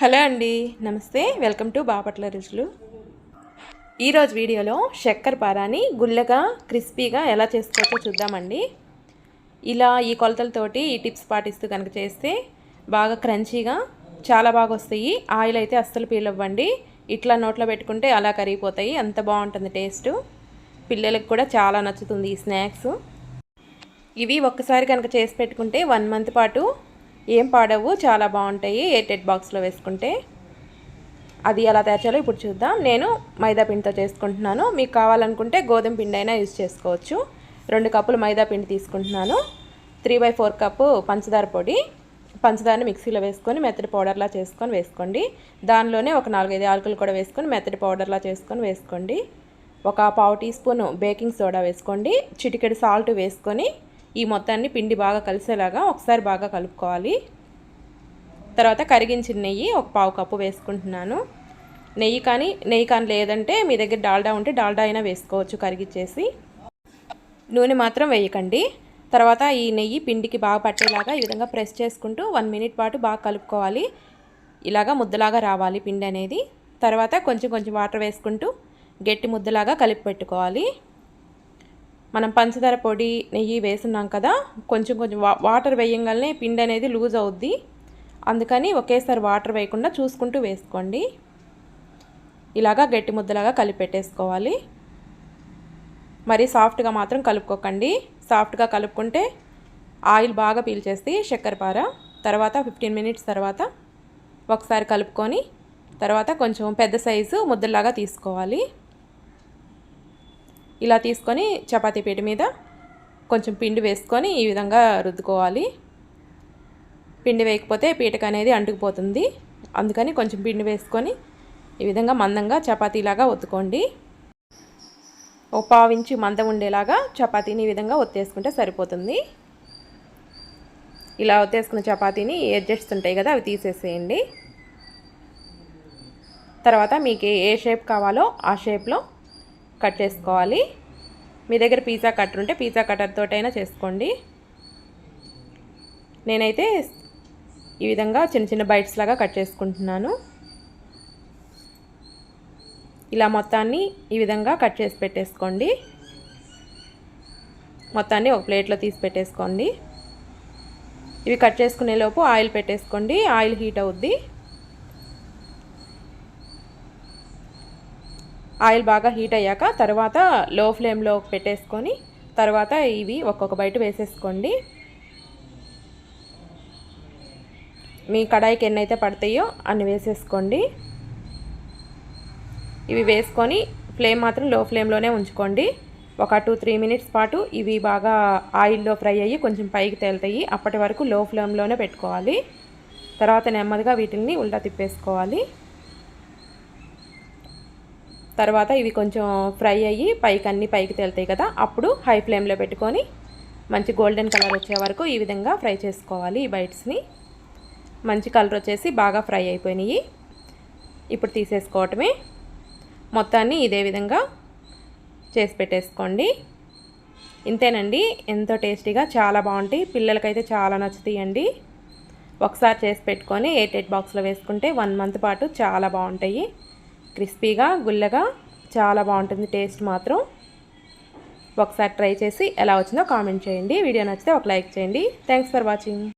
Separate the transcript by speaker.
Speaker 1: Hello అండి నమస్తే. Welcome to Bapatla రుచులు. ఈరోజు వీడియోలో చక్కెర పారాని గుల్లగా క్రిస్పీగా ఎలా చేసుకోవచ్చో చూద్దామండి. ఇలా ఈ కొలతలతోటి ఈ టిప్స్ పాటిస్తూ కనుక చేస్తే బాగా క్రంచీగా చాలా బాగా వస్తాయి. ఆయిల్ అయితే అస్సలు పీలవ్వండి. ఇట్లా నోట్లో పెట్టుకుంటే అలా కరిగిపోతాయి. అంత బాగుంటుంది టేస్ట్. పిల్లలకు కూడా చాలా నచ్చుతుంది ఈ స్నాక్స్. ఇవి ఒక్కసారి కనుక చేసి పెట్టుకుంటే వన్ మంత్ పాటు ఏం పాడవు చాలా బాగుంటాయి. ఎయిటెడ్ బాక్స్లో వేసుకుంటే అది ఎలా తయారు చేయాలో ఇప్పుడు చూద్దాం. నేను మైదా పిండితో చేసుకుంటున్నాను. మీకు కావాలనుకుంటే గోధుమ పిండి అయినా యూజ్ చేసుకోవచ్చు. రెండు కప్పులు మైదా పిండి తీసుకుంటున్నాను. త్రీ బై ఫోర్ కప్పు పంచదార పొడి. పంచదారని మిక్సీలో వేసుకొని మెత్తడి పౌడర్లా చేసుకొని వేసుకోండి. దానిలోనే ఒక నాలుగైదు ఆలుకలు కూడా వేసుకొని మెత్తడి పౌడర్లా చేసుకొని వేసుకోండి. ఒక పావు టీ స్పూన్ బేకింగ్ సోడా వేసుకోండి. చిటికెడు సాల్ట్ వేసుకొని ఈ మొత్తాన్ని పిండి బాగా కలిసేలాగా ఒకసారి బాగా కలుపుకోవాలి. తర్వాత కరిగించిన నెయ్యి ఒక పావు కప్పు వేసుకుంటున్నాను. నెయ్యి కానీ నెయ్యి కానీ లేదంటే మీ దగ్గర డాల్డా ఉంటే డాల్డా అయినా వేసుకోవచ్చు కరిగిచ్చేసి నూనె మాత్రం వేయకండి. తర్వాత ఈ నెయ్యి పిండికి బాగా పట్టేలాగా ఈ విధంగా ప్రెస్ చేసుకుంటూ వన్ మినిట్ పాటు బాగా కలుపుకోవాలి. ఇలాగా ముద్దలాగా రావాలి పిండి అనేది. తర్వాత కొంచెం కొంచెం వాటర్ వేసుకుంటూ గట్టి ముద్దలాగా కలిపి పెట్టుకోవాలి. మనం పంచదార పొడి నెయ్యి వేసున్నాం కదా కొంచెం కొంచెం వాటర్ వేయంగానే పిండి అనేది లూజ్ అవుద్ది. అందుకని ఒకేసారి వాటర్ వేయకుండా చూసుకుంటూ వేసుకోండి. ఇలాగా గట్టి ముద్దలాగా కలిపి పెట్టేసుకోవాలి మరి సాఫ్ట్గా మాత్రం కలుపుకోకండి. సాఫ్ట్గా కలుపుకుంటే ఆయిల్ బాగా పీల్చేసి చక్కెరపార తర్వాత ఫిఫ్టీన్ మినిట్స్ తర్వాత ఒకసారి కలుపుకొని తర్వాత కొంచెం పెద్ద సైజు ముద్దలాగా తీసుకోవాలి. ఇలా తీసుకొని చపాతీ పీట మీద కొంచెం పిండి వేసుకొని ఈ విధంగా రుద్దుకోవాలి. పిండి వేయకపోతే పీటక అనేది అంటుకుపోతుంది. అందుకని కొంచెం పిండి వేసుకొని ఈ విధంగా మందంగా చపాతీలాగా ఒత్తుకోండి. ఒక పావించి మందం ఉండేలాగా చపాతీని ఈ విధంగా ఒత్తేసుకుంటే సరిపోతుంది. ఇలా ఒత్తేసుకున్న చపాతీని అడ్జస్ట్ ఉంటాయి కదా అవి తీసేసేయండి. తర్వాత మీకు ఏ షేప్ కావాలో ఆ షేప్లో కట్ చేసుకోవాలి. మీ దగ్గర పిజ్జా కట్టర్ ఉంటే పిజ్జా కట్టర్తోటైనా చేసుకోండి. నేనైతే ఈ విధంగా చిన్న చిన్న బైట్స్ లాగా కట్ చేసుకుంటున్నాను. ఇలా మొత్తాన్ని ఈ విధంగా కట్ చేసి పెట్టేసుకోండి. మొత్తాన్ని ఒక ప్లేట్లో తీసి పెట్టేసుకోండి. ఇవి కట్ చేసుకునే లోపు ఆయిల్ పెట్టేసుకోండి. ఆయిల్ హీట్ అవుద్ది. ఆయిల్ బాగా హీట్ అయ్యాక తర్వాత లో ఫ్లేమ్లో పెట్టేసుకొని తర్వాత ఇవి ఒక్కొక్క బయట వేసేసుకోండి. మీ కడాయికి ఎన్నైతే పడతాయో అన్ని వేసేసుకోండి. ఇవి వేసుకొని ఫ్లేమ్ మాత్రం లో ఫ్లేమ్లోనే ఉంచుకోండి. ఒక టూ త్రీ మినిట్స్ పాటు ఇవి బాగా ఆయిల్లో ఫ్రై అయ్యి కొంచెం పైకి తేలుతాయి. అప్పటి వరకు లో ఫ్లేమ్లోనే పెట్టుకోవాలి. తర్వాత నెమ్మదిగా వీటిని ఉల్టా తిప్పేసుకోవాలి. తర్వాత ఇవి కొంచెం ఫ్రై అయ్యి పైకి అన్నీ పైకి తేలుతాయి కదా అప్పుడు హై ఫ్లేమ్లో పెట్టుకొని మంచి గోల్డెన్ కలర్ వచ్చే వరకు ఈ విధంగా ఫ్రై చేసుకోవాలి ఈ బైట్స్ని. మంచి కలర్ వచ్చేసి బాగా ఫ్రై అయిపోయినాయి. ఇప్పుడు తీసేసుకోవటమే. మొత్తాన్ని ఇదే విధంగా చేసి పెట్టేసుకోండి. ఇంతేనండి ఎంతో టేస్టీగా చాలా బాగుంటాయి. పిల్లలకైతే చాలా నచ్చుతాయండి. ఒకసారి చేసి పెట్టుకొని ఎయిట్ ఎయిట్ బాక్స్లో వేసుకుంటే వన్ మంత్ పాటు చాలా బాగుంటాయి. క్రిస్పీగా గుల్లగా చాలా బాగుంటుంది. టేస్ట్ మాత్రం ఒకసారి ట్రై చేసి ఎలా వచ్చిందో కామెంట్ చేయండి. వీడియో నచ్చితే ఒక లైక్ చేయండి. Thanks for watching